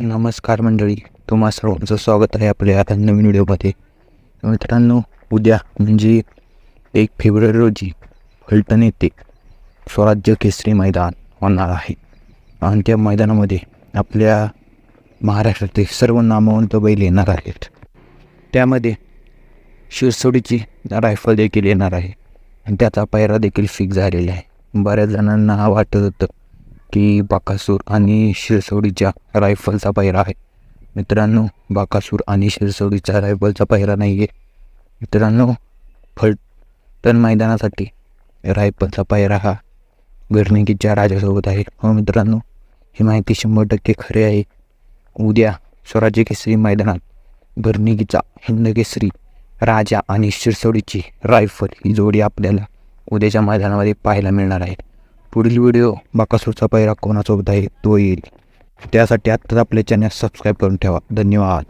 नमस्कार मंडळी तुम्हा सर्वांचं स्वागत आहे आपल्या नवीन व्हिडिओमध्ये. मित्रांनो उद्या म्हणजे एक फेब्रुवारी रोजी फलटण येथे स्वराज्य केसरी मैदान होणार आहे. आणि त्या मैदानामध्ये आपल्या महाराष्ट्रातील सर्व नामवंत बैल येणार आहेत. त्यामध्ये शिरसोडीची रायफल देखील येणार आहे. आणि त्याचा पायरा देखील फिक्स झालेला आहे. बऱ्याच जणांना वाटत होतं की बाकासूर आणि शिरसोडीच्या रायफलचा पायरा आहे. मित्रांनो बाकासूर आणि शिरसोडीचा रायफलचा पायरा नाही आहे मित्रांनो फलटण मैदानासाठी रायफलचा पायरा हा घरनिकीच्या राजासोबत आहे. हो मित्रांनो ही माहिती शंभर टक्के खरी आहे. उद्या स्वराज्य केसरी मैदानात घरनिकीचा हिंद केसरी राजा आणि शिरसोडीची रायफल ही जोडी आपल्याला उद्याच्या मैदानामध्ये पाहायला मिळणार आहे. पुढील व्हिडिओ बाकासूरचा पैरा कोणासोबत आहे तो येईल. त्यासाठी आत्ताच आपल्या चॅनल सबस्क्राईब करून ठेवा. धन्यवाद.